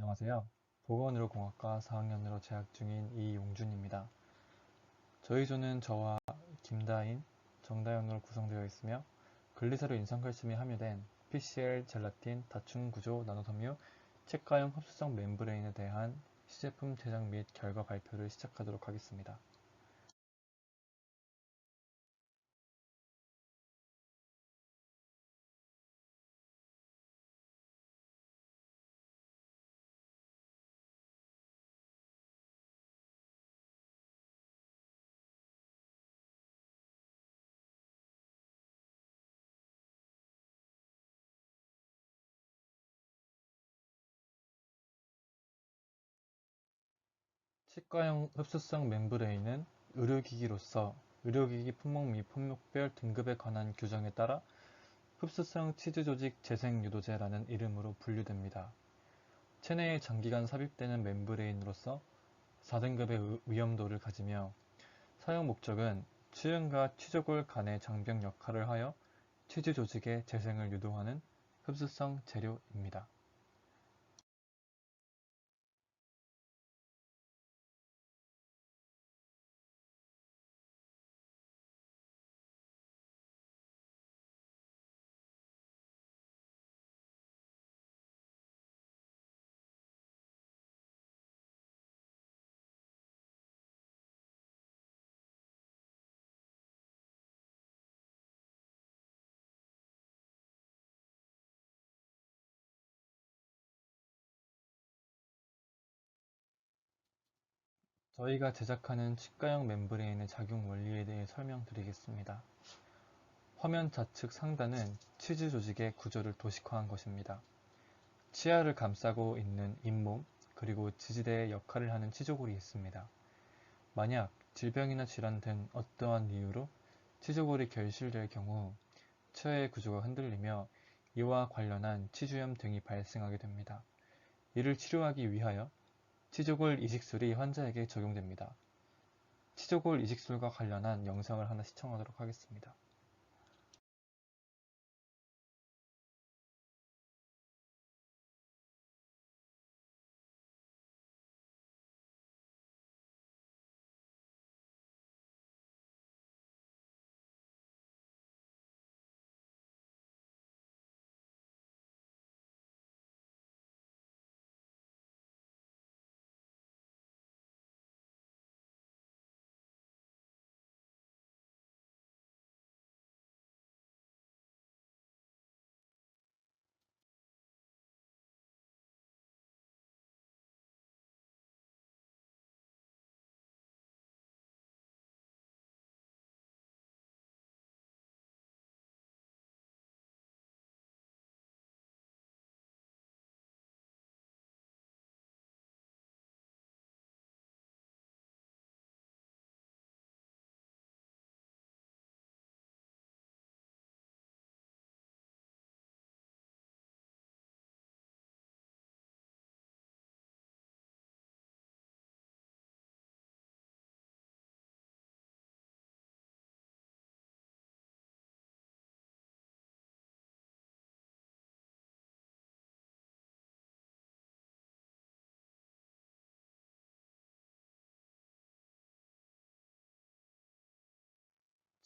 안녕하세요. 보건의료공학과 4학년으로 재학 중인 이용준입니다. 저희 조는 저와 김다인, 정다현으로 구성되어 있으며 글리세로 인산칼슘이 함유된 PCL 젤라틴 다중 구조 나노섬유 치과용 흡수성 멤브레인에 대한 시제품 제작 및 결과 발표를 시작하도록 하겠습니다. 치과용 흡수성 멤브레인은 의료기기로서 의료기기 품목 및 품목별 등급에 관한 규정에 따라 흡수성 치주조직 재생유도제라는 이름으로 분류됩니다. 체내에 장기간 삽입되는 멤브레인으로서 4등급의 위험도를 가지며 사용 목적은 치윤과 치조골 간의 장벽 역할을 하여 치주 조직의 재생을 유도하는 흡수성 재료입니다. 저희가 제작하는 치과용 멤브레인의 작용 원리에 대해 설명드리겠습니다. 화면 좌측 상단은 치주 조직의 구조를 도식화한 것입니다. 치아를 감싸고 있는 잇몸, 그리고 지지대의 역할을 하는 치조골이 있습니다. 만약 질병이나 질환 등 어떠한 이유로 치조골이 결실될 경우 치아의 구조가 흔들리며 이와 관련한 치주염 등이 발생하게 됩니다. 이를 치료하기 위하여 치조골 이식술이 환자에게 적용됩니다. 치조골 이식술과 관련한 영상을 하나 시청하도록 하겠습니다.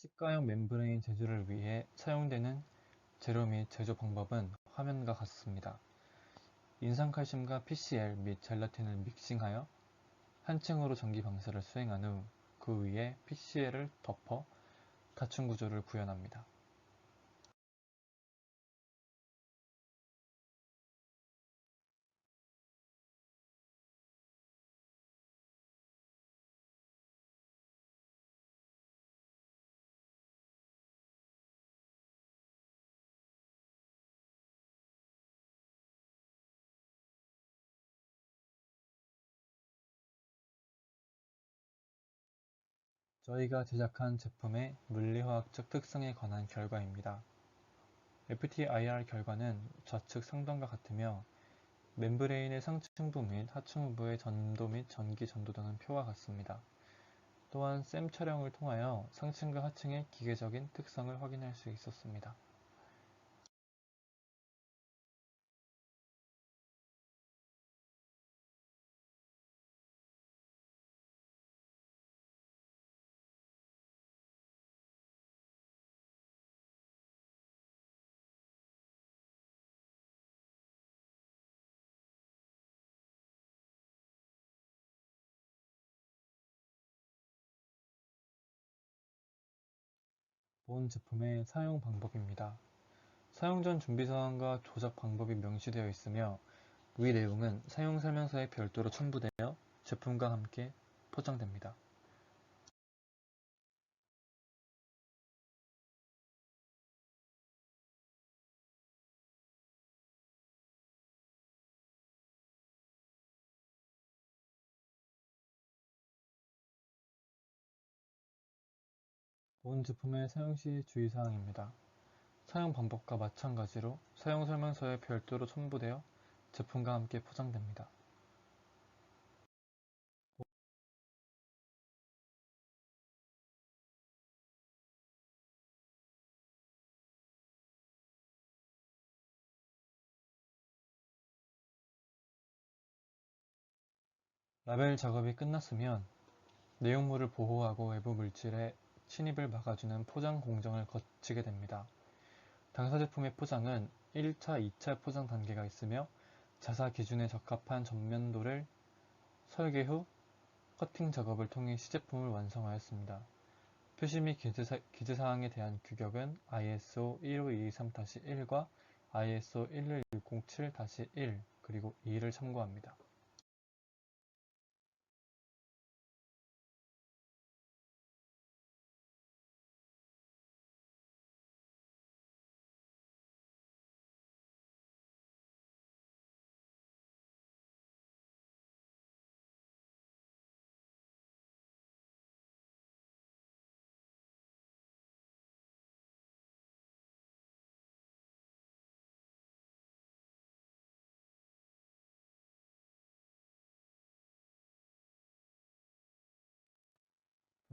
치과용 멤브레인 제조를 위해 사용되는 재료 및 제조 방법은 화면과 같습니다. 인산칼슘과 PCl 및 젤라틴을 믹싱하여 한 층으로 전기 방사를 수행한 후 그 위에 PCl을 덮어 다층 구조를 구현합니다. 저희가 제작한 제품의 물리화학적 특성에 관한 결과입니다. FTIR 결과는 좌측 상단과 같으며 멤브레인의 상층부 및 하층부의 전도 및 전기 전도도는 표와 같습니다. 또한 샘 촬영을 통하여 상층과 하층의 기계적인 특성을 확인할 수 있었습니다. 본 제품의 사용 방법입니다. 사용 전 준비 사항과 조작 방법이 명시되어 있으며 위 내용은 사용 설명서에 별도로 첨부되어 제품과 함께 포장됩니다. 본 제품의 사용 시 주의사항입니다. 사용 방법과 마찬가지로 사용 설명서에 별도로 첨부되어 제품과 함께 포장됩니다. 라벨 작업이 끝났으면 내용물을 보호하고 외부 물질의 침입을 막아주는 포장 공정을 거치게 됩니다. 당사 제품의 포장은 1차, 2차 포장 단계가 있으며 자사 기준에 적합한 전면도를 설계 후 커팅 작업을 통해 시제품을 완성하였습니다. 표시 및 기재사 항에 대한 규격은 ISO 15223-1과 ISO 11607-1 그리고 2를 참고합니다.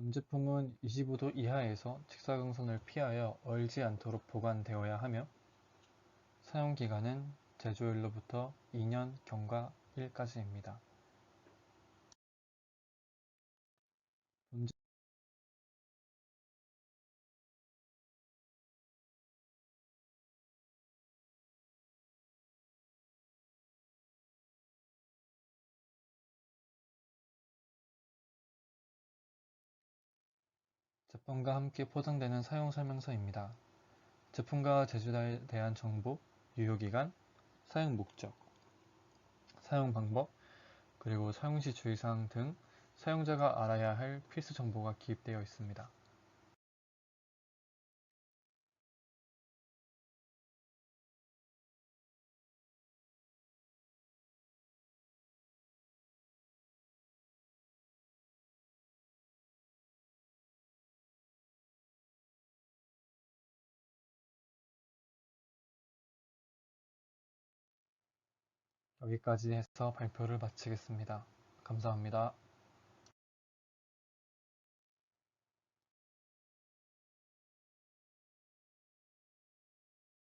본 제품은 25도 이하에서 직사광선을 피하여 얼지 않도록 보관되어야 하며 사용 기간은 제조일로부터 2년 경과 1까지입니다. 제품과 함께 포장되는 사용 설명서입니다. 제품과 제조에 대한 정보, 유효기간, 사용 목적, 사용 방법, 그리고 사용 시 주의사항 등 사용자가 알아야 할 필수 정보가 기입되어 있습니다. 여기까지 해서 발표를 마치겠습니다. 감사합니다.